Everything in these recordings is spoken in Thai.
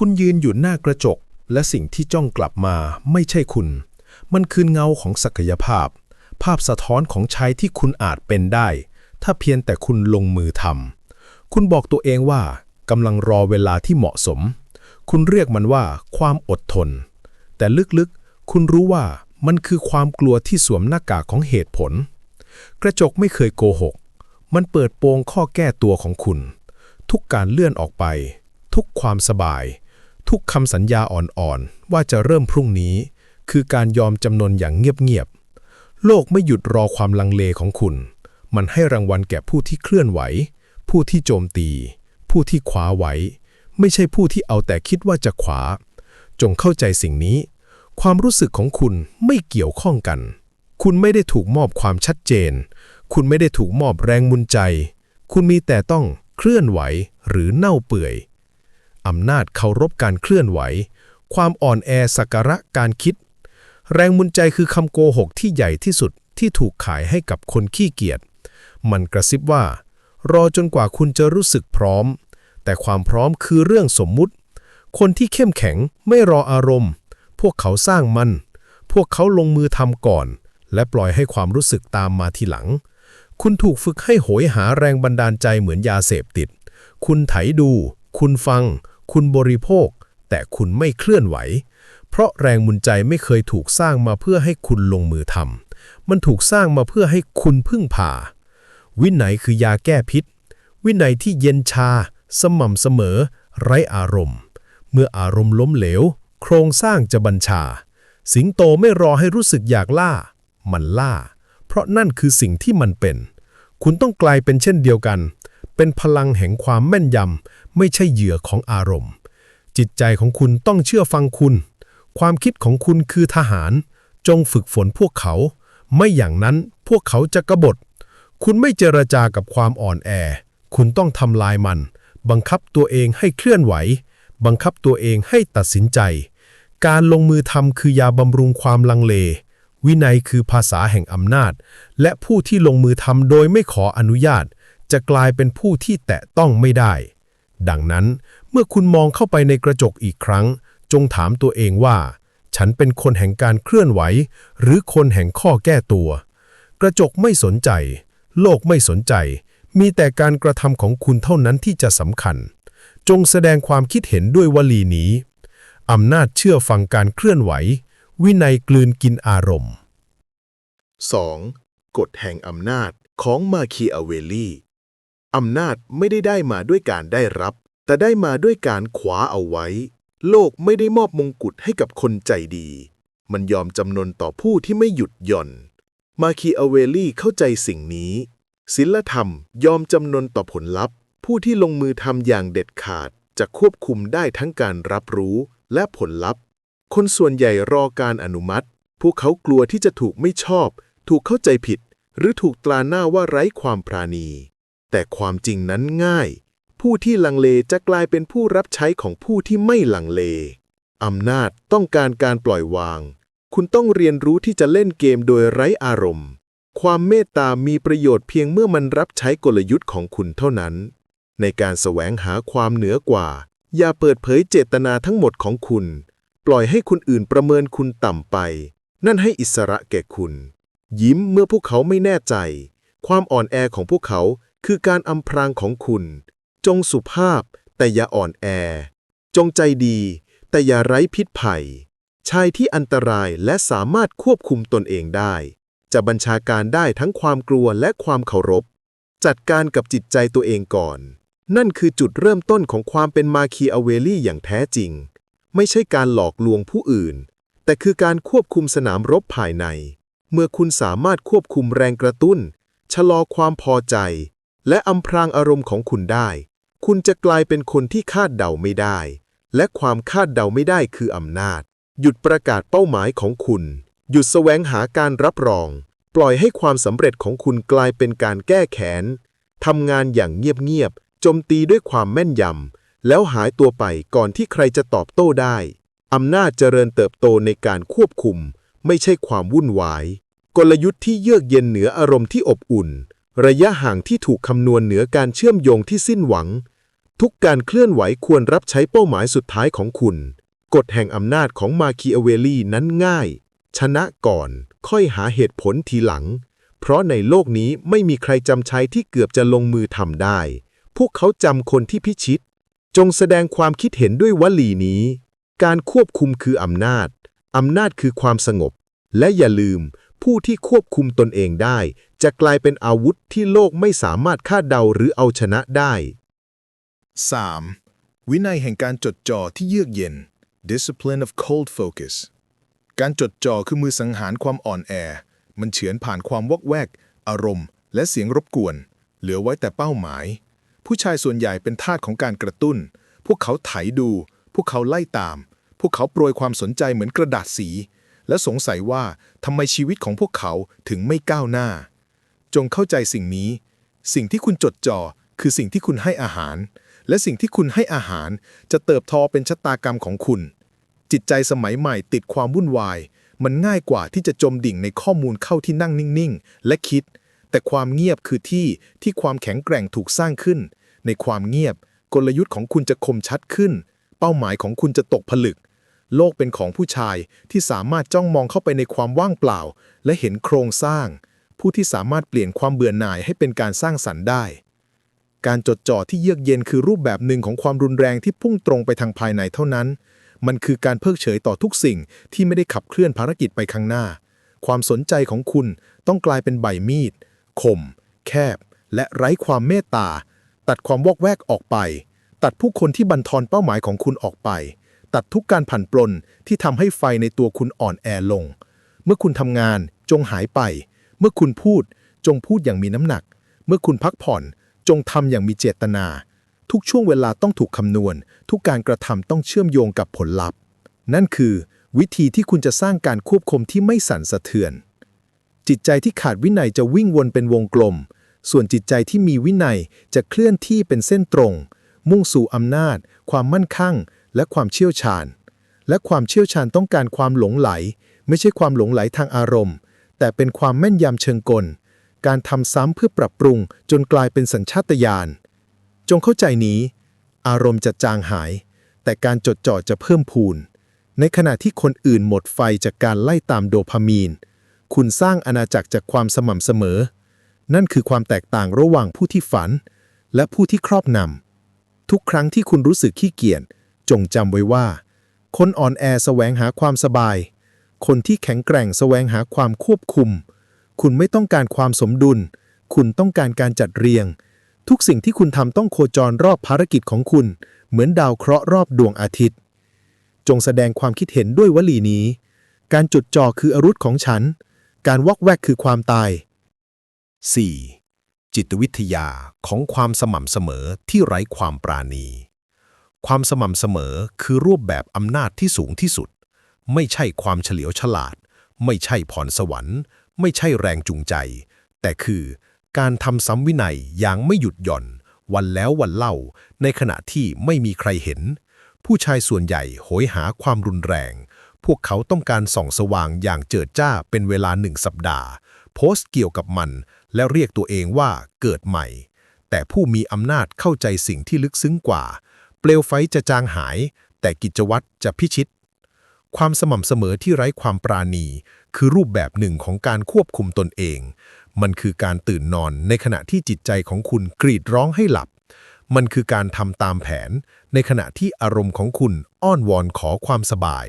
คุณยืนอยู่หน้ากระจก และสิ่งที่จ้องกลับมาไม่ใช่คุณ มันคือเงาของศักยภาพ ภาพสะท้อนของชายที่คุณอาจเป็นได้ ถ้าเพียงแต่คุณลงมือทำคุณบอกตัวเองว่ากำลังรอเวลาที่เหมาะสม คุณเรียกมันว่าความอดทน แต่ลึกๆ คุณรู้ว่ามันคือความกลัวที่สวมหน้ากากของเหตุผล กระจกไม่เคยโกหก มันเปิดโปงข้อแก้ตัวของคุณ ทุกการเลื่อนออกไป ทุกความสบาย ทุกคำสัญญาอ่อนๆ ว่าจะเริ่มพรุ่งนี้ คือการยอมจำนนอย่างเงียบๆ โลกไม่หยุดรอความลังเลของคุณ มันให้รางวัลแก่ผู้ที่เคลื่อนไหว ผู้ที่โจมตี ผู้ที่ขวาไว้ ไม่ใช่ผู้ที่เอาแต่คิดว่าจะขวา จงเข้าใจสิ่งนี้ ความรู้สึกของคุณไม่เกี่ยวข้องกัน คุณไม่ได้ถูกมอบความชัดเจน คุณไม่ได้ถูกมอบแรงมุนใจ คุณมีแต่ต้องเคลื่อนไหวหรือเน่าเปื่อย อำนาจเคารพการเคลื่อนไหว ความอ่อนแอสัการะการคิด แรงมุนใจคือคำโกหกที่ใหญ่ที่สุดที่ถูกขายให้กับคนขี้เกียจ มันกระซิบว่า รอจนกว่าคุณจะรู้สึกพร้อม แต่ความพร้อมคือเรื่องสมมุติ คนที่เข้มแข็งไม่รออารมณ์ พวกเขาสร้างมัน พวกเขาลงมือทำก่อน และปล่อยให้ความรู้สึกตามมาทีหลัง คุณถูกฝึกให้โหยหาแรงบันดาลใจเหมือนยาเสพติด คุณไถดู คุณฟัง คุณบริโภค แต่คุณไม่เคลื่อนไหว เพราะแรงมุนใจไม่เคยถูกสร้างมาเพื่อให้คุณลงมือทำมันถูกสร้างมาเพื่อให้คุณพึ่งพาวินัยคือยาแก้พิษ วินัยที่เย็นชา สม่ำเสมอ ไร้อารมณ์ เมื่ออารมณ์ล้มเหลว โครงสร้างจะบัญชา สิงโตไม่รอให้รู้สึกอยากล่า มันล่า เพราะนั่นคือสิ่งที่มันเป็น คุณต้องกลายเป็นเช่นเดียวกัน เป็นพลังแห่งความแม่นยำ ไม่ใช่เหยื่อของอารมณ์ จิตใจของคุณต้องเชื่อฟังคุณ ความคิดของคุณคือทหาร จงฝึกฝนพวกเขา ไม่อย่างนั้นพวกเขาจะกบฏ คุณไม่เจรจากับความอ่อนแอ คุณต้องทำลายมัน บังคับตัวเองให้เคลื่อนไหว บังคับตัวเองให้ตัดสินใจ การลงมือทำคือยาบำรุงความลังเล วินัยคือภาษาแห่งอำนาจ และผู้ที่ลงมือทำโดยไม่ขออนุญาตจะกลายเป็นผู้ที่แตะต้องไม่ได้ ดังนั้นเมื่อคุณมองเข้าไปในกระจกอีกครั้ง จงถามตัวเองว่า ฉันเป็นคนแห่งการเคลื่อนไหว หรือคนแห่งข้อแก้ตัว กระจกไม่สนใจ โลกไม่สนใจ มีแต่การกระทำของคุณเท่านั้นที่จะสำคัญ จงแสดงความคิดเห็นด้วยวลีนี้อำนาจเชื่อฟังการเคลื่อนไหว วินัยกลืนกินอารมณ์ 2. กฎแห่งอำนาจของมาคีอาเวลลี อำนาจไม่ได้ได้มาด้วยการได้รับ แต่ได้มาด้วยการขวาเอาไว้ โลกไม่ได้มอบมงกุฎให้กับคนใจดี มันยอมจำนนต่อผู้ที่ไม่หยุดหย่อน มาคีอเวลลีเข้าใจสิ่งนี้ ศิลธรรมยอมจำนนต่อผลลัพธ์ ผู้ที่ลงมือทำอย่างเด็ดขาดจะควบคุมได้ทั้งการรับรู้และผลลัพธ์ คนส่วนใหญ่รอการอนุมัติ พวกเขากลัวที่จะถูกไม่ชอบ ถูกเข้าใจผิด หรือถูกตราหน้าว่าไร้ความปราณี แต่ความจริงนั้นง่าย ผู้ที่ลังเลจะกลายเป็นผู้รับใช้ของผู้ที่ไม่ลังเล อำนาจต้องการการปล่อยวาง คุณต้องเรียนรู้ที่จะเล่นเกมโดยไร้อารมณ์ ความเมตตามีประโยชน์เพียงเมื่อมันรับใช้กลยุทธ์ของคุณเท่านั้น ในการแสวงหาความเหนือกว่า อย่าเปิดเผยเจตนาทั้งหมดของคุณ ปล่อยให้คนอื่นประเมินคุณต่ำไป นั่นให้อิสระแก่คุณ ยิ้มเมื่อพวกเขาไม่แน่ใจ ความอ่อนแอของพวกเขา คือการอำพรางของคุณ จงสุภาพแต่อย่าอ่อนแอ จงใจดี แต่อย่าไร้พิษภัย ชายที่อันตรายและสามารถควบคุมตนเองได้ จะบัญชาการได้ทั้งความกลัวและความเคารพ จัดการกับจิตใจตัวเองก่อน นั่นคือจุดเริ่มต้นของความเป็นมาคีอเวลี่อย่างแท้จริง ไม่ใช่การหลอกลวงผู้อื่น แต่คือการควบคุมสนามรบภายใน เมื่อคุณสามารถควบคุมแรงกระตุ้น ชะลอความพอใจ และอำพรางอารมณ์ของคุณได้ คุณจะกลายเป็นคนที่คาดเดาไม่ได้ และความคาดเดาไม่ได้คืออำนาจ หยุดประกาศเป้าหมายของคุณ หยุดแสวงหาการรับรอง ปล่อยให้ความสำเร็จของคุณกลายเป็นการแก้แค้นทำงานอย่างเงียบๆโจมตีด้วยความแม่นยำแล้วหายตัวไปก่อนที่ใครจะตอบโต้ได้อำนาจเจริญเติบโตในการควบคุม ไม่ใช่ความวุ่นวาย กลยุทธ์ที่เยือกเย็นเหนืออารมณ์ที่อบอุ่น ระยะห่างที่ถูกคำนวณเหนือการเชื่อมโยงที่สิ้นหวัง ทุกการเคลื่อนไหวควรรับใช้เป้าหมายสุดท้ายของคุณ กฎแห่งอำนาจของมาคิอาเวลีนั้นง่าย ชนะก่อนค่อยหาเหตุผลทีหลัง เพราะในโลกนี้ไม่มีใครจำใชัยที่เกือบจะลงมือทำได้ พวกเขาจำคนที่พิชิต จงแสดงความคิดเห็นด้วยวลีนี้ การควบคุมคืออำนาจอำนาจคือความสงบ และอย่าลืม ผู้ที่ควบคุมตนเองได้ จะกลายเป็นอาวุธที่โลกไม่สามารถคาดเดาหรือเอาชนะได้ 3. วินัยแห่งการจดจ่อที่เยือกเย็น discipline of cold focus การจดจ่อคือมือสังหารความอ่อนแอ มันเฉือนผ่านความวอกแวก อารมณ์ และเสียงรบกวน เหลือไว้แต่เป้าหมาย ผู้ชายส่วนใหญ่เป็นทาสของการกระตุ้น พวกเขาไถดู พวกเขาไล่ตาม พวกเขาโปรยความสนใจเหมือนกระดาษสี และสงสัยว่าทำไมชีวิตของพวกเขาถึงไม่ก้าวหน้า จงเข้าใจสิ่งนี้ สิ่งที่คุณจดจ่อคือสิ่งที่คุณให้อาหาร และสิ่งที่คุณให้อาหารจะเติบโตเป็นชะตากรรมของคุณ จิตใจสมัยใหม่ติดความวุ่นวาย มันง่ายกว่าที่จะจมดิ่งในข้อมูลเข้าที่นั่งนิ่งๆ และคิด แต่ความเงียบคือที่ที่ความแข็งแกร่งถูกสร้างขึ้น ในความเงียบ กลยุทธ์ของคุณจะคมชัดขึ้น เป้าหมายของคุณจะตกผลึก โลกเป็นของผู้ชายที่สามารถจ้องมองเข้าไปในความว่างเปล่า และเห็นโครงสร้าง ผู้ที่สามารถเปลี่ยนความเบื่อหน่ายให้เป็นการสร้างสรรค์ได้ การจดจ่อที่เยือกเย็นคือรูปแบบหนึ่งของความรุนแรงที่พุ่งตรงไปทางภายในเท่านั้น มันคือการเพิกเฉยต่อทุกสิ่งที่ไม่ได้ขับเคลื่อนภารกิจไปข้างหน้า ความสนใจของคุณต้องกลายเป็นใบมีดคม แคบ และไร้ความเมตตา ตัดความวอกแวกออกไป ตัดผู้คนที่บันทอนเป้าหมายของคุณออกไป ตัดทุกการผันปลนที่ทำให้ไฟในตัวคุณอ่อนแอลง เมื่อคุณทำงานจงหายไป เมื่อคุณพูดจงพูดอย่างมีน้ำหนัก เมื่อคุณพักผ่อนจงทำอย่างมีเจตนา ทุกช่วงเวลาต้องถูกคำนวณ ทุกการกระทำต้องเชื่อมโยงกับผลลัพธ์ นั่นคือ วิธีที่คุณจะสร้างการควบคุมที่ไม่สั่นสะเทือน จิตใจที่ขาดวินัยจะวิ่งวนเป็นวงกลม ส่วนจิตใจที่มีวินัยจะเคลื่อนที่เป็นเส้นตรง มุ่งสู่อำนาจ ความมั่นคง และความเชี่ยวชาญ และความเชี่ยวชาญต้องการความหลงไหล ไม่ใช่ความหลงไหลทางอารมณ์ แต่เป็นความแม่นยำเชิงกล การทำซ้ำเพื่อปรับปรุงจนกลายเป็นสัญชาตญาณ จงเข้าใจนี้ อารมณ์จะจางหาย แต่การจดจ่อจะเพิ่มพูน ในขณะที่คนอื่นหมดไฟจากการไล่ตามโดพามีน คุณสร้างอาณาจักรจากความสม่ำเสมอ นั่นคือความแตกต่างระหว่างผู้ที่ฝัน และผู้ที่ครอบนำทุกครั้งที่คุณรู้สึกขี้เกียจ จงจำไว้ว่า คนอ่อนแอแสวงหาความสบาย คนที่แข็งแกร่งแสวงหาความควบคุม คุณไม่ต้องการความสมดุล คุณต้องการการจัดเรียง ทุกสิ่งที่คุณทำต้องโคจรรอบภารกิจของคุณ เหมือนดาวเคราะห์รอบดวงอาทิตย์ จงแสดงความคิดเห็นด้วยวลีนี้ การจดจ่อคืออรุธของฉัน การวอกแวกคือความตาย 4. จิตวิทยาของความสม่ำเสมอที่ไร้ความปราณี ความสม่ำเสมอคือรูปแบบอำนาจที่สูงที่สุด ไม่ใช่ความเฉลียวฉลาด ไม่ใช่พรสวรรค์ ไม่ใช่แรงจูงใจ แต่คือการทำซ้ำวินัยอย่างไม่หยุดหย่อน วันแล้ววันเล่า ในขณะที่ไม่มีใครเห็น ผู้ชายส่วนใหญ่โหยหาความรุนแรง พวกเขาต้องการส่องสว่างอย่างเจิดจ้าเป็นเวลาหนึ่งสัปดาห์ โพสต์เกี่ยวกับมันและเรียกตัวเองว่าเกิดใหม่ แต่ผู้มีอำนาจเข้าใจสิ่งที่ลึกซึ้งกว่า ลวไฟจะจางหาย แต่กิจวัตรจะพิชิต ความสม่ำเสมอที่ไร้ความปราณี คือรูปแบบหนึ่งของการควบคุมตนเอง มันคือการตื่นนอนในขณะที่จิตใจของคุณกรีดร้องให้หลับ มันคือการทำตามแผน ในขณะที่อารมณ์ของคุณอ้อนวอนขอความสบาย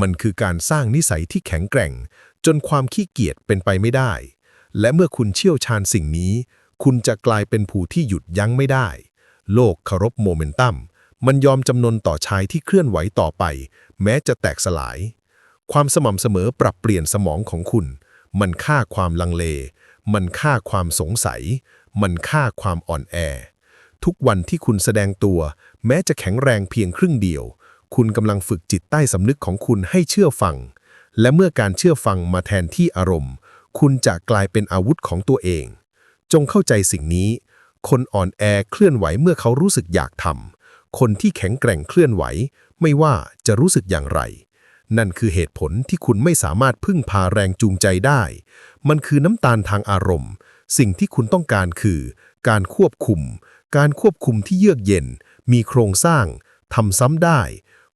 มันคือการสร้างนิสัยที่แข็งแกร่ง จนความขี้เกียจเป็นไปไม่ได้ และเมื่อคุณเชี่ยวชาญสิ่งนี้ คุณจะกลายเป็นผู้ที่หยุดยั้งไม่ได้ โลกเคารพโมเมนตัม มันยอมจำนนต่อชายที่เคลื่อนไหวต่อไป แม้จะแตกสลาย ความสม่ำเสมอปรับเปลี่ยนสมองของคุณ มันฆ่าความลังเล มันฆ่าความสงสัย มันฆ่าความอ่อนแอ ทุกวันที่คุณแสดงตัว แม้จะแข็งแรงเพียงครึ่งเดียว คุณกำลังฝึกจิตใต้สำนึกของคุณให้เชื่อฟัง และเมื่อการเชื่อฟังมาแทนที่อารมณ์ คุณจะกลายเป็นอาวุธของตัวเอง จงเข้าใจสิ่งนี้ คนอ่อนแอเคลื่อนไหวเมื่อเขารู้สึกอยากทำ คนที่แข็งแกร่งเคลื่อนไหว ไม่ว่าจะรู้สึกอย่างไร นั่นคือเหตุผลที่คุณไม่สามารถพึ่งพาแรงจูงใจได้ มันคือน้ำตาลทางอารมณ์ สิ่งที่คุณต้องการคือ การควบคุม การควบคุมที่เยือกเย็น มีโครงสร้างทำซ้ำได้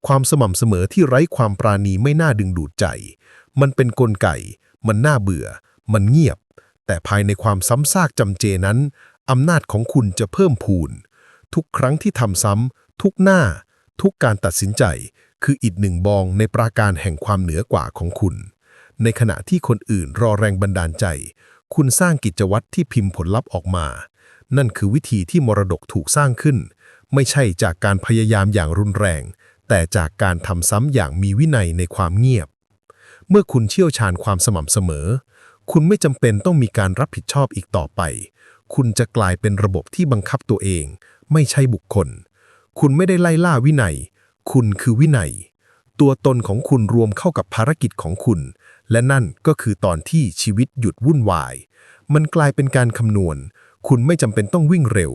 ความสม่ำเสมอที่ไร้ความปราณีไม่น่าดึงดูดใจ มันเป็นกลไก มันน่าเบื่อ มันเงียบ แต่ภายในความซ้ำซากจำเจนั้นอำนาจของคุณจะเพิ่มพูน ทุกครั้งที่ทำซ้ำ ทุกหน้า ทุกการตัดสินใจ คืออีกหนึ่งบองในปราการแห่งความเหนือกว่าของคุณ ในขณะที่คนอื่นรอแรงบันดาลใจ คุณสร้างกิจวัตรที่พิมพ์ผลลัพธ์ออกมา นั่นคือวิธีที่มรดกถูกสร้างขึ้น ไม่ใช่จากการพยายามอย่างรุนแรง แต่จากการทำซ้ำอย่างมีวินัยในความเงียบ เมื่อคุณเชี่ยวชาญความสม่ำเสมอ คุณไม่จำเป็นต้องมีการรับผิดชอบอีกต่อไป คุณจะกลายเป็นระบบที่บังคับตัวเอง ไม่ใช่บุคคล คุณไม่ได้ไล่ล่าวินัย คุณคือวินัย ตัวตนของคุณรวมเข้ากับภารกิจของคุณ และนั่นก็คือตอนที่ชีวิตหยุดวุ่นวาย มันกลายเป็นการคำนวณ คุณไม่จำเป็นต้องวิ่งเร็ว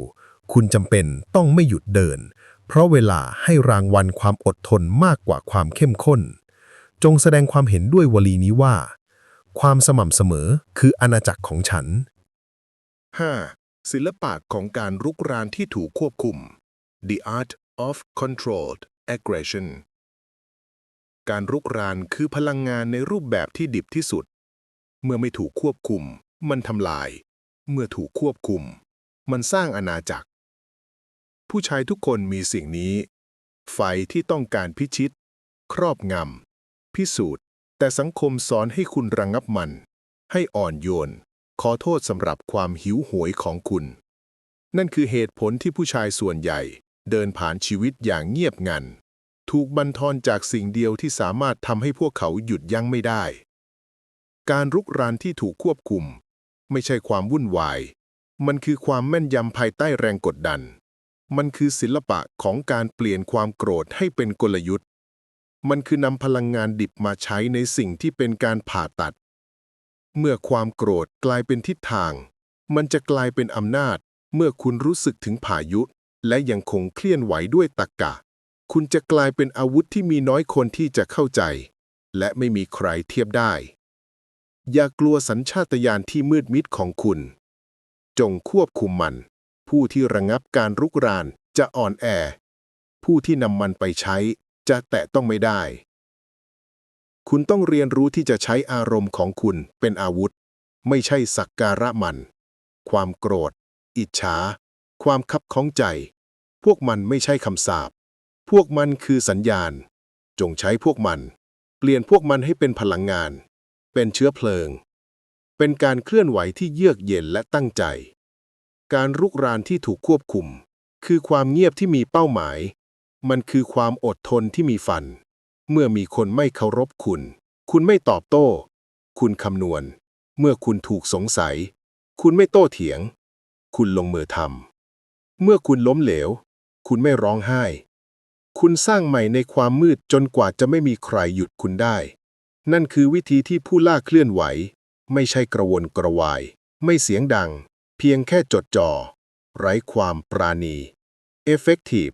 คุณจำเป็นต้องไม่หยุดเดิน เพราะเวลาให้รางวัลความอดทนมากกว่าความเข้มข้น จงแสดงความเห็นด้วยวลีนี้ว่า ความสม่ำเสมอคืออาณาจักรของฉัน 5. ศิลปะของการรุกรานที่ถูกควบคุม The Art of Controlled Aggression การรุกรานคือพลังงานในรูปแบบที่ดิบที่สุด เมื่อไม่ถูกควบคุม มันทำลาย เมื่อถูกควบคุม มันสร้างอาณาจักร ผู้ชายทุกคนมีสิ่งนี้ ไฟที่ต้องการพิชิต ครอบงำ พิสูจน์ แต่สังคมสอนให้คุณระงงับมัน ให้อ่อนโยน ขอโทษสำหรับความหิวโหยของคุณ นั่นคือเหตุผลที่ผู้ชายส่วนใหญ่ เดินผ่านชีวิตอย่างเงียบงัน ถูกบันทอนจากสิ่งเดียวที่สามารถทำให้พวกเขาหยุดยั้งไม่ได้ การรุกรานที่ถูกควบคุม ไม่ใช่ความวุ่นวาย มันคือความแม่นยำภายใต้แรงกดดัน มันคือศิลปะของการเปลี่ยนความโกรธให้เป็นกลยุทธ์ มันคือนำพลังงานดิบมาใช้ในสิ่งที่เป็นการผ่าตัด เมื่อความโกรธกลายเป็นทิศทาง มันจะกลายเป็นอำนาจ เมื่อคุณรู้สึกถึงพายุ และยังคงเคลื่อนไหวด้วยตรรกะ คุณจะกลายเป็นอาวุธที่มีน้อยคนที่จะเข้าใจ และไม่มีใครเทียบได้ อย่ากลัวสัญชาตญาณที่มืดมิดของคุณ จงควบคุมมัน ผู้ที่ระงับการรุกรานจะอ่อนแอ ผู้ที่นำมันไปใช้ จะแตะต้องไม่ได้ คุณต้องเรียนรู้ที่จะใช้อารมณ์ของคุณเป็นอาวุธ ไม่ใช่สักการะมัน ความโกรธ อิจฉาความคับข้องใจ วกมันไม่ใช่คำสาป พวกมันคือสัญญาณ จงใช้พวกมัน เปลี่ยนพวกมันให้เป็นพลังงาน เป็นเชื้อเพลิง เป็นการเคลื่อนไหวที่เยือกเย็นและตั้งใจ การรุกรานที่ถูกควบคุม คือความเงียบที่มีเป้าหมาย มันคือความอดทนที่มีฟัน เมื่อมีคนไม่เคารพคุณ คุณไม่ตอบโต้ คุณคำนวณ เมื่อคุณถูกสงสัย คุณไม่โต้เถียง คุณลงมือทำเมื่อคุณล้มเหลว คุณไม่ร้องไห้ คุณสร้างใหม่ในความมืดจนกว่าจะไม่มีใครหยุดคุณได้ นั่นคือวิธีที่ผู้ล่าเคลื่อนไหว ไม่ใช่กระวนกระวาย ไม่เสียงดัง เพียงแค่จดจ่อไร้ความปราณี effective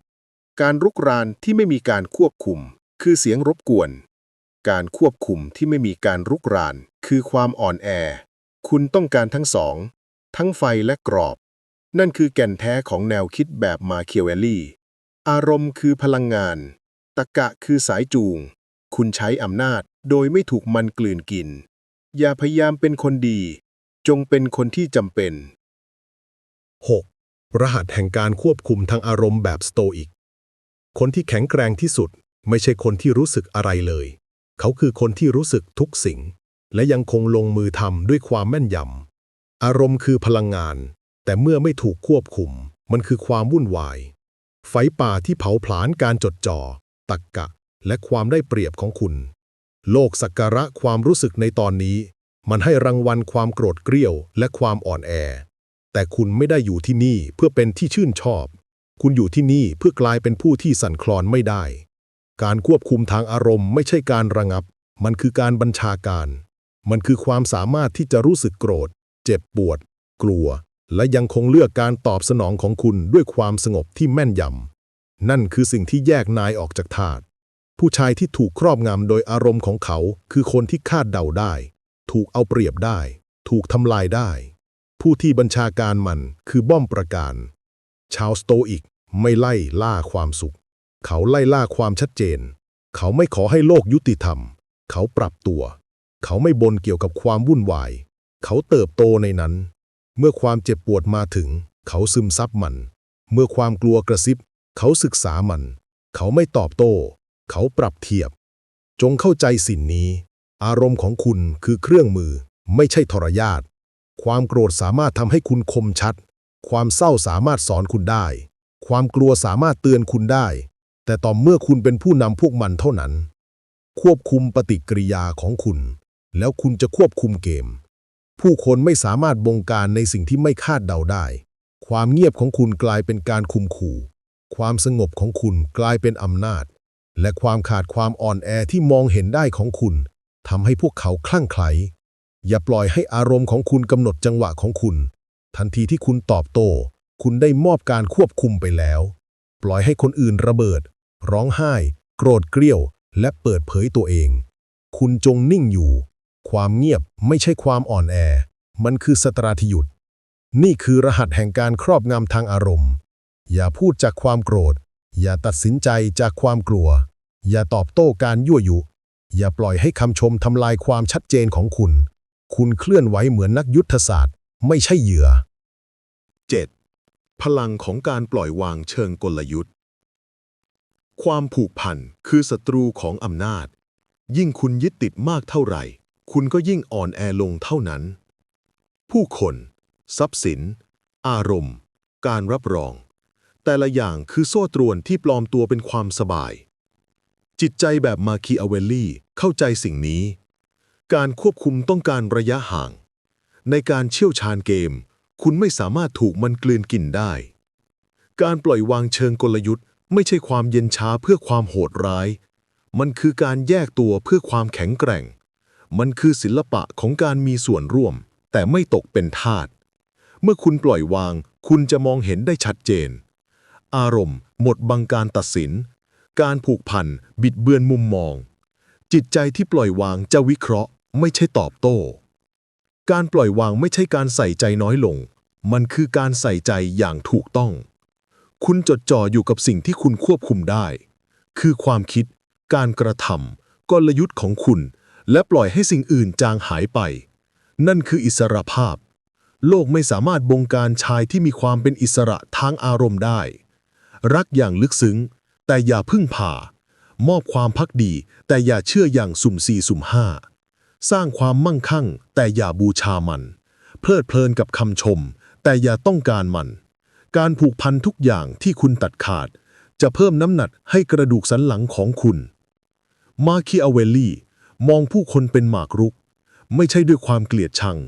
การรุกรานที่ไม่มีการควบคุม คือเสียงรบกวน การควบคุมที่ไม่มีการรุกราน คือความอ่อนแอ คุณต้องการทั้งสอง ทั้งไฟและกรอบ นั่นคือแก่นแท้ของแนวคิดแบบมาเคียวเวลลี่ อารมณ์คือพลังงาน ตะกะคือสายจูง คุณใช้อำนาจโดยไม่ถูกมันกลืนกิน อย่าพยายามเป็นคนดี จงเป็นคนที่จำเป็น 6. รหัสแห่งการควบคุมทางอารมณ์แบบสโตอิก คนที่แข็งแกร่งที่สุด ไม่ใช่คนที่รู้สึกอะไรเลย เขาคือคนที่รู้สึกทุกสิ่ง และยังคงลงมือทำด้วยความแม่นยำอารมณ์คือพลังงาน แต่เมื่อไม่ถูกควบคุม มันคือความวุ่นวาย ไฟป่าที่เผาผลาญการจดจ่อ ตักกะ และความได้เปรียบของคุณ โลกสักการะความรู้สึกในตอนนี้ มันให้รางวัลความโกรธเกรี้ยวและความอ่อนแอ แต่คุณไม่ได้อยู่ที่นี่เพื่อเป็นที่ชื่นชอบ คุณอยู่ที่นี่เพื่อกลายเป็นผู้ที่สั่นคลอนไม่ได้ การควบคุมทางอารมณ์ไม่ใช่การระงับ มันคือการบัญชาการ มันคือความสามารถที่จะรู้สึกโกรธ เจ็บปวด กลัว และยังคงเลือกการตอบสนองของคุณด้วยความสงบที่แม่นยำ นั่นคือสิ่งที่แยกนายออกจากทาส ผู้ชายที่ถูกครอบงำโดยอารมณ์ของเขา คือคนที่คาดเดาได้ ถูกเอาเปรียบได้ ถูกทำลายได้ ผู้ที่บัญชาการมันคือบ้อมประการ ชาวสโตอิกไม่ไล่ล่าความสุข เขาไล่ล่าความชัดเจน เขาไม่ขอให้โลกยุติธรรม เขาปรับตัว เขาไม่บนเกี่ยวกับความวุ่นวาย เขาเติบโตในนั้น เมื่อความเจ็บปวดมาถึง เขาซึมซับมัน เมื่อความกลัวกระซิบ เขาศึกษามัน เขาไม่ตอบโต้ เขาปรับเทียบ จงเข้าใจสิ่งนี้ อารมณ์ของคุณคือเครื่องมือ ไม่ใช่ทรยาทความโกรธสามารถทำให้คุณคมชัด ความเศร้าสามารถสอนคุณได้ ความกลัวสามารถเตือนคุณได้ แต่ต่อเมื่อคุณเป็นผู้นำพวกมันเท่านั้น ควบคุมปฏิกิริยาของคุณ แล้วคุณจะควบคุมเกม ผู้คนไม่สามารถบงการในสิ่งที่ไม่คาดเดาได้ ความเงียบของคุณกลายเป็นการคุมขู่ ความสงบของคุณกลายเป็นอำนาจ และความขาดความอ่อนแอที่มองเห็นได้ของคุณทำให้พวกเขาคลั่งไคล้อย่าปล่อยให้อารมณ์ของคุณกำหนดจังหวะของคุณ ทันทีที่คุณตอบโต้ คุณได้มอบการควบคุมไปแล้ว ปล่อยให้คนอื่นระเบิด ร้องไห้ โกรธเกรี้ยว และเปิดเผยตัวเอง คุณจงนิ่งอยู่ ความเงียบไม่ใช่ความอ่อนแอ มันคือสตราธิยุทธนี่คือรหัสแห่งการครอบงำทางอารมณ์ อย่าพูดจากความโกรธ อย่าตัดสินใจจากความกลัว อย่าตอบโต้การยั่วยุ อย่าปล่อยให้คำชมทำลายความชัดเจนของคุณ คุณเคลื่อนไหวเหมือนนักยุทธศาสตร์ ไม่ใช่เหยื่อ 7. พลังของการปล่อยวางเชิงกลยุทธ์ ความผูกพันคือศัตรูของอำนาจ ยิ่งคุณยึดติดมากเท่าไหร่ คุณก็ยิ่งอ่อนแอลงเท่านั้น ผู้คน ทรัพย์สิน อารมณ์ การรับรอง แต่ละอย่างคือโซ่ตรวนที่ปลอมตัวเป็นความสบาย จิตใจแบบมาคีอเวลลี่เข้าใจสิ่งนี้ การควบคุมต้องการระยะห่าง ในการเชี่ยวชาญเกม คุณไม่สามารถถูกมันกลืนกินได้ การปล่อยวางเชิงกลยุทธ์ไม่ใช่ความเย็นช้าเพื่อความโหดร้าย มันคือการแยกตัวเพื่อความแข็งแกร่ง มันคือศิลปะของการมีส่วนร่วม แต่ไม่ตกเป็นทาส เมื่อคุณปล่อยวาง คุณจะมองเห็นได้ชัดเจน อารมณ์ หมดบังการตัดสิน การผูกพัน บิดเบือนมุมมอง จิตใจที่ปล่อยวางจะวิเคราะห์ ไม่ใช่ตอบโต้ การปล่อยวางไม่ใช่การใส่ใจน้อยลง มันคือการใส่ใจอย่างถูกต้อง คุณจดจ่ออยู่กับสิ่งที่คุณควบคุมได้ คือความคิด การกระทำกลยุทธ์ของคุณ และปล่อยให้สิ่งอื่นจางหายไป นั่นคืออิสรภาพ โลกไม่สามารถบงการชายที่มีความเป็นอิสระทางอารมณ์ได้ รักอย่างลึกซึ้ง แต่อย่าพึ่งผ่ามอบความพักดี แต่อย่าเชื่ออย่างสุ่มสี่สุ่มห้าสร้างความมั่งคั่ง แต่อย่าบูชามัน เพลิดเพลินกับคำชม แต่อย่าต้องการมัน การผูกพันทุกอย่างที่คุณตัดขาด จะเพิ่มน้ำหนักให้กระดูกสันหลังของคุณ มาคิอาเวลลี่ มองผู้คนเป็นหมากรุก ไม่ใช่ด้วยความเกลียดชัง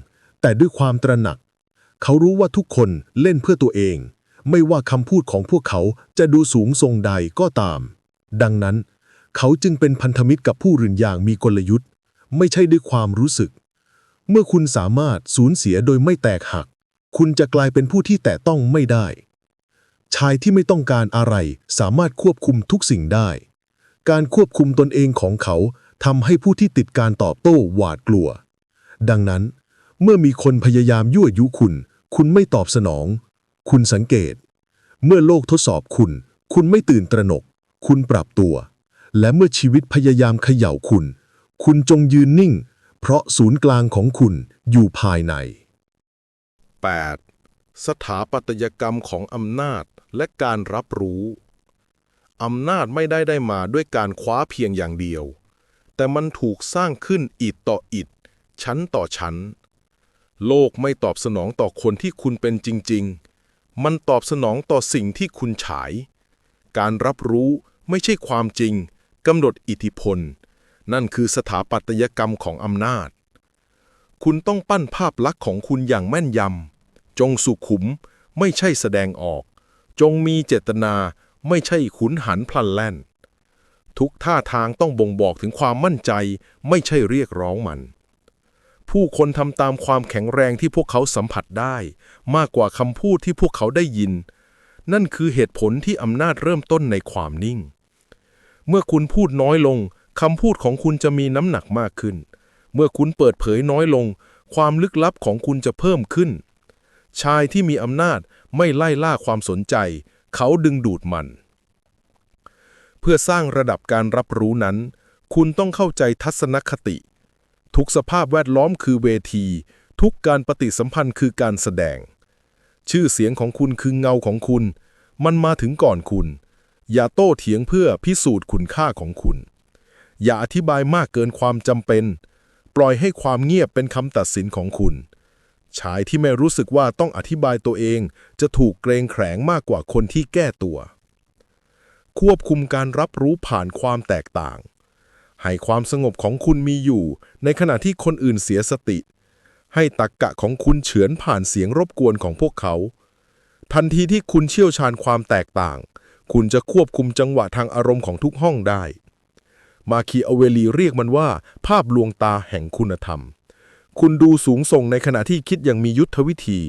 แต่ด้วยความตระหนัก เขารู้ว่าทุกคนเล่นเพื่อตัวเอง ไม่ว่าคำพูดของพวกเขาจะดูสูงทรงใดก็ตาม ดังนั้น เขาจึงเป็นพันธมิตรกับผู้อื่นอย่างมีกลยุทธ์ ไม่ใช่ด้วยความรู้สึก เมื่อคุณสามารถสูญเสียโดยไม่แตกหัก คุณจะกลายเป็นผู้ที่แตะต้องไม่ได้ ชายที่ไม่ต้องการอะไรสามารถควบคุมทุกสิ่งได้การควบคุมตนเองของเขา ทำให้ผู้ที่ติดการตอบโต้หวาดกลัว ดังนั้น เมื่อมีคนพยายามยั่วยุคุณ คุณไม่ตอบสนอง คุณสังเกต เมื่อโลกทดสอบคุณ คุณไม่ตื่นตระหนก คุณปรับตัว และเมื่อชีวิตพยายามเขย่าคุณ คุณจงยืนนิ่ง เพราะศูนย์กลางของคุณอยู่ภายใน 8. สถาปัตยกรรมของอำนาจและการรับรู้ อำนาจไม่ได้ได้มาด้วยการคว้าเพียงอย่างเดียว แต่มันถูกสร้างขึ้นอิฐต่ออิฐชั้นต่อชั้น โลกไม่ตอบสนองต่อคนที่คุณเป็นจริง ๆ มันตอบสนองต่อสิ่งที่คุณฉาย การรับรู้ไม่ใช่ความจริงกำหนดอิทธิพล นั่นคือสถาปัตยกรรมของอำนาจ คุณต้องปั้นภาพลักษณ์ของคุณอย่างแม่นยำ จงสุขุมไม่ใช่แสดงออก จงมีเจตนาไม่ใช่ขุนหันพลันแล่น ทุกท่าทางต้องบ่งบอกถึงความมั่นใจ ไม่ใช่เรียกร้องมัน ผู้คนทำตามความแข็งแรงที่พวกเขาสัมผัสได้ มากกว่าคำพูดที่พวกเขาได้ยิน นั่นคือเหตุผลที่อำนาจเริ่มต้นในความนิ่ง เมื่อคุณพูดน้อยลงคำพูดของคุณจะมีน้ำหนักมากขึ้น เมื่อคุณเปิดเผยน้อยลง ความลึกลับของคุณจะเพิ่มขึ้น ชายที่มีอำนาจไม่ไล่ล่าความสนใจ เขาดึงดูดมัน พื่อสร้างระดับการรับรู้นั้น คุณต้องเข้าใจทัศนคติ ทุกสภาพแวดล้อมคือเวที ทุกการปฏิสัมพันธ์คือการแสดง ชื่อเสียงของคุณคือเงาของคุณ มันมาถึงก่อนคุณ อย่าโต้เถียงเพื่อพิสูจน์คุณค่าของคุณ อย่าอธิบายมากเกินความจำเป็น ปล่อยให้ความเงียบเป็นคำตัดสินของคุณชายที่ไม่รู้สึกว่าต้องอธิบายตัวเอง จะถูกเกรงแขงมากกว่าคนที่แก้ตัว ควบคุมการรับรู้ผ่านความแตกต่าง ให้ความสงบของคุณมีอยู่ ในขณะที่คนอื่นเสียสติ ให้ตักกะของคุณเฉือนผ่านเสียงรบกวนของพวกเขา ทันทีที่คุณเชี่ยวชาญความแตกต่าง คุณจะควบคุมจังหวะทางอารมณ์ของทุกห้องได้ มาคีอเวลีเรียกมันว่า ภาพลวงตาแห่งคุณธรรม คุณดูสูงส่งในขณะที่คิดอย่างมียุทธวิธี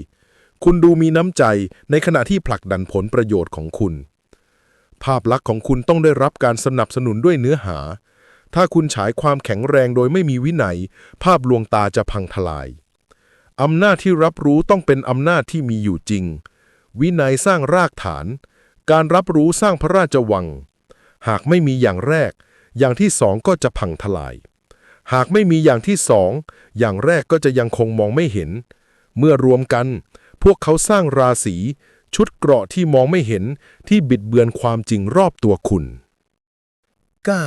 คุณดูมีน้ำใจในขณะที่ผลักดันผลประโยชน์ของคุณ ภาพลักษณ์ของคุณต้องได้รับการสนับสนุนด้วยเนื้อหา ถ้าคุณฉายความแข็งแรงโดยไม่มีวินัย ภาพลวงตาจะพังทลาย อำนาจที่รับรู้ต้องเป็นอำนาจที่มีอยู่จริง วินัยสร้างรากฐาน การรับรู้สร้างพระราชวัง หากไม่มีอย่างแรก อย่างที่สองก็จะพังทลาย หากไม่มีอย่างที่สอง อย่างแรกก็จะยังคงมองไม่เห็น เมื่อรวมกัน พวกเขาสร้างราศี ชุดเกราะที่มองไม่เห็นที่บิดเบือนความจริงรอบตัวคุณ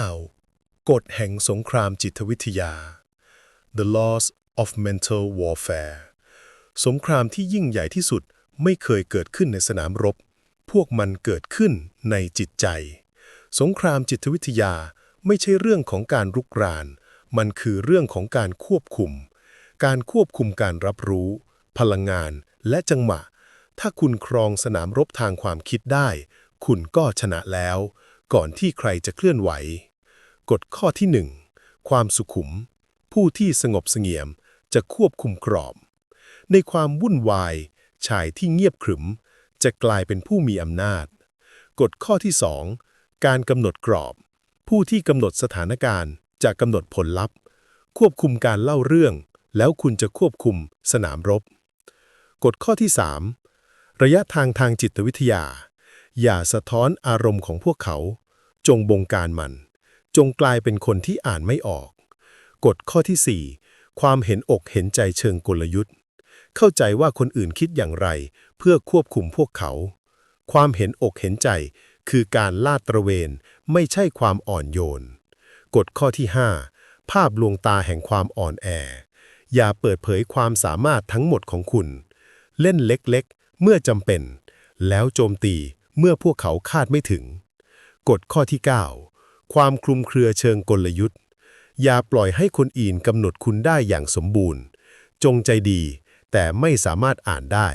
9. กฎแห่งสงครามจิตวิทยา The laws of mental warfare สงครามที่ยิ่งใหญ่ที่สุดไม่เคยเกิดขึ้นในสนามรบ พวกมันเกิดขึ้นในจิตใจ สงครามจิตวิทยาไม่ใช่เรื่องของการรุกราน มันคือเรื่องของการควบคุม การควบคุมการรับรู้ พลังงานและจังหวะ ถ้าคุณครองสนามรบทางความคิดได้ คุณก็ชนะแล้ว ก่อนที่ใครจะเคลื่อนไหว กฎข้อที่หนึ่งความสุขุม ผู้ที่สงบเสงี่ยมจะควบคุมกรอบ ในความวุ่นวาย ชายที่เงียบขรึม จะกลายเป็นผู้มีอำนาจ กฎข้อที่สองการกำหนดกรอบ ผู้ที่กำหนดสถานการณ์จะกำหนดผลลัพธ์ ควบคุมการเล่าเรื่อง แล้วคุณจะควบคุมสนามรบ กฎข้อที่3 ระยะทางทางจิตวิทยา อย่าสะท้อนอารมณ์ของพวกเขา จงบงการมัน จงกลายเป็นคนที่อ่านไม่ออก กฎข้อที่ 4 ความเห็นอกเห็นใจเชิงกลยุทธ์ เข้าใจว่าคนอื่นคิดอย่างไร เพื่อควบคุมพวกเขา ความเห็นอกเห็นใจคือการลาดตระเวนไม่ใช่ความอ่อนโยน กฎข้อที่ 5 ภาพลวงตาแห่งความอ่อนแอ อย่าเปิดเผยความสามารถทั้งหมดของคุณ เล่นเล็กๆ เมื่อจำเป็น แล้วโจมตีเมื่อพวกเขาคาดไม่ถึง กฎข้อที่ 9 ความคลุมเครือเชิงกลยุทธ์ อย่าปล่อยให้คนอื่นกำหนดคุณได้อย่างสมบูรณ์ จงใจดี แต่ไม่สามารถอ่านได้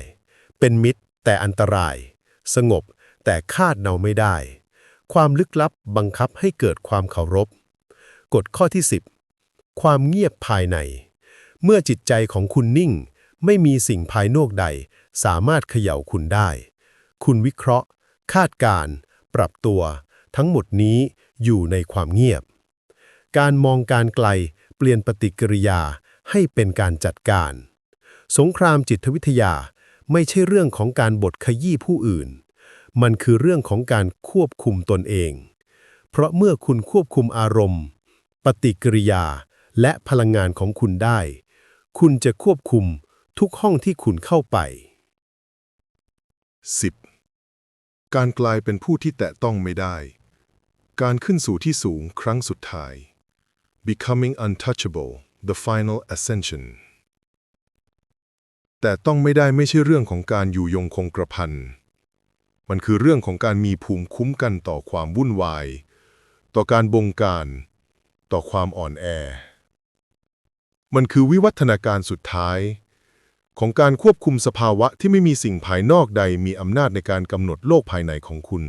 เป็นมิตร แต่อันตราย สงบ แต่คาดเดาไม่ได้ ความลึกลับบังคับให้เกิดความเคารพ กฎข้อที่ 10 ความเงียบภายใน เมื่อจิตใจของคุณนิ่ง ไม่มีสิ่งภายนอกใด สามารถเขย่าคุณได้ คุณวิเคราะห์ คาดการณ์ปรับตัว ทั้งหมดนี้อยู่ในความเงียบ การมองการไกลเปลี่ยนปฏิกิริยาให้เป็นการจัดการ สงครามจิตวิทยาไม่ใช่เรื่องของการบทขยี้ผู้อื่น มันคือเรื่องของการควบคุมตนเอง เพราะเมื่อคุณควบคุมอารมณ์ ปฏิกิริยาและพลังงานของคุณได้ คุณจะควบคุม ทุกห้องที่คุณเข้าไป 10. การกลายเป็นผู้ที่แตะต้องไม่ได้ การขึ้นสู่ที่สูงครั้งสุดท้าย becoming untouchable the final ascension แต่ต้องไม่ได้ไม่ใช่เรื่องของการอยู่ยงคงกระพัน มันคือเรื่องของการมีภูมิคุ้มกันต่อความวุ่นวาย ต่อการบงการ ต่อความอ่อนแอ มันคือวิวัฒนาการสุดท้าย ของการควบคุมสภาวะที่ไม่มีสิ่งภายนอกใดมีอำนาจในการกำหนดโลกภายในของคุณ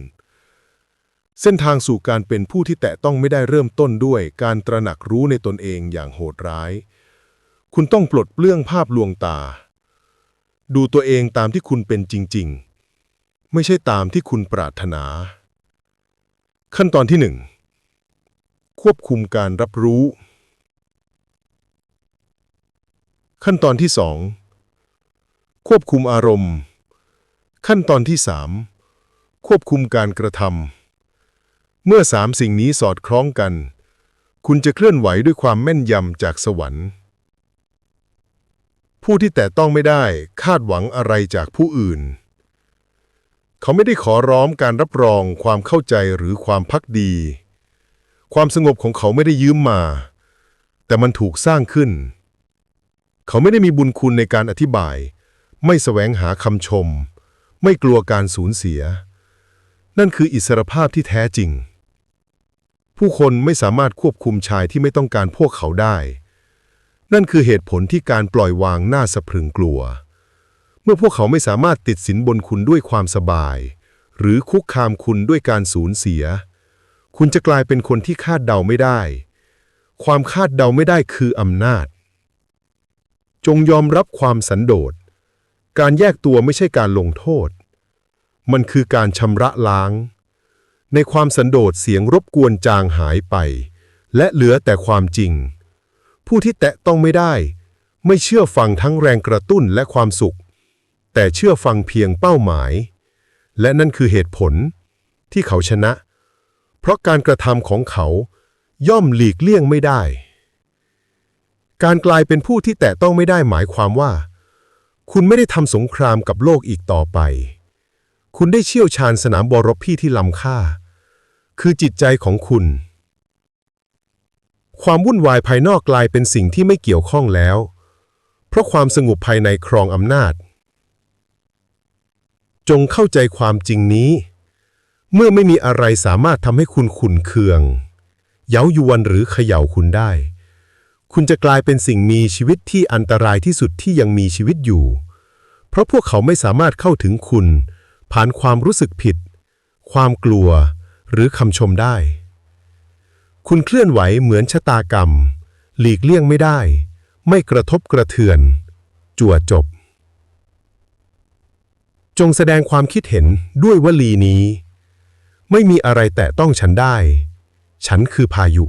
เส้นทางสู่การเป็นผู้ที่แตะต้องไม่ได้เริ่มต้นด้วย การตระหนักรู้ในตนเองอย่างโหดร้าย คุณต้องปลดเปลื้องภาพลวงตา ดูตัวเองตามที่คุณเป็นจริง ๆ ไม่ใช่ตามที่คุณปรารถนา ขั้นตอนที่หนึ่งควบคุมการรับรู้ ขั้นตอนที่สอง ควบคุมอารมณ์ ขั้นตอนที่สามควบคุมการกระทำเมื่อสามสิ่งนี้สอดคล้องกัน คุณจะเคลื่อนไหวด้วยความแม่นยำจากสวรรค์ ผู้ที่แต่ต้องไม่ได้คาดหวังอะไรจากผู้อื่น เขาไม่ได้ขอร้องการรับรองความเข้าใจหรือความพักดี ความสงบของเขาไม่ได้ยืมมา แต่มันถูกสร้างขึ้น เขาไม่ได้มีบุญคุณในการอธิบาย ไม่แสวงหาคำชม ไม่กลัวการสูญเสีย นั่นคืออิสรภาพที่แท้จริง ผู้คนไม่สามารถควบคุมชายที่ไม่ต้องการพวกเขาได้ นั่นคือเหตุผลที่การปล่อยวางน่าสะพรึงกลัว เมื่อพวกเขาไม่สามารถติดสินบนคุณด้วยความสบาย หรือคุกคามคุณด้วยการสูญเสีย คุณจะกลายเป็นคนที่คาดเดาไม่ได้ ความคาดเดาไม่ได้คืออำนาจ จงยอมรับความสันโดษ การแยกตัวไม่ใช่การลงโทษ มันคือการชำระล้าง ในความสันโดษเสียงรบกวนจางหายไป และเหลือแต่ความจริง ผู้ที่แตะต้องไม่ได้ ไม่เชื่อฟังทั้งแรงกระตุ้นและความสุข แต่เชื่อฟังเพียงเป้าหมาย และนั่นคือเหตุผลที่เขาชนะ เพราะการกระทำของเขาย่อมหลีกเลี่ยงไม่ได้ การกลายเป็นผู้ที่แตะต้องไม่ได้หมายความว่า คุณไม่ได้ทำสงครามกับโลกอีกต่อไป คุณได้เชี่ยวชาญสนามบรบพี่ที่ล้ำค่า คือจิตใจของคุณ ความวุ่นวายภายนอกกลายเป็นสิ่งที่ไม่เกี่ยวข้องแล้ว เพราะความสงบภายในครองอำนาจ จงเข้าใจความจริงนี้ เมื่อไม่มีอะไรสามารถทำให้คุณขุนเคือง เย้ายวนหรือเขย่าคุณได้ คุณจะกลายเป็นสิ่งมีชีวิตที่อันตรายที่สุดที่ยังมีชีวิตอยู่ เพราะพวกเขาไม่สามารถเข้าถึงคุณ ผ่านความรู้สึกผิด ความกลัว หรือคำชมได้ คุณเคลื่อนไหวเหมือนชะตากรรม หลีกเลี่ยงไม่ได้ ไม่กระทบกระเทือน จั่วจบ จงแสดงความคิดเห็นด้วยวลีนี้ ไม่มีอะไรแตะต้องฉันได้ ฉันคือพายุ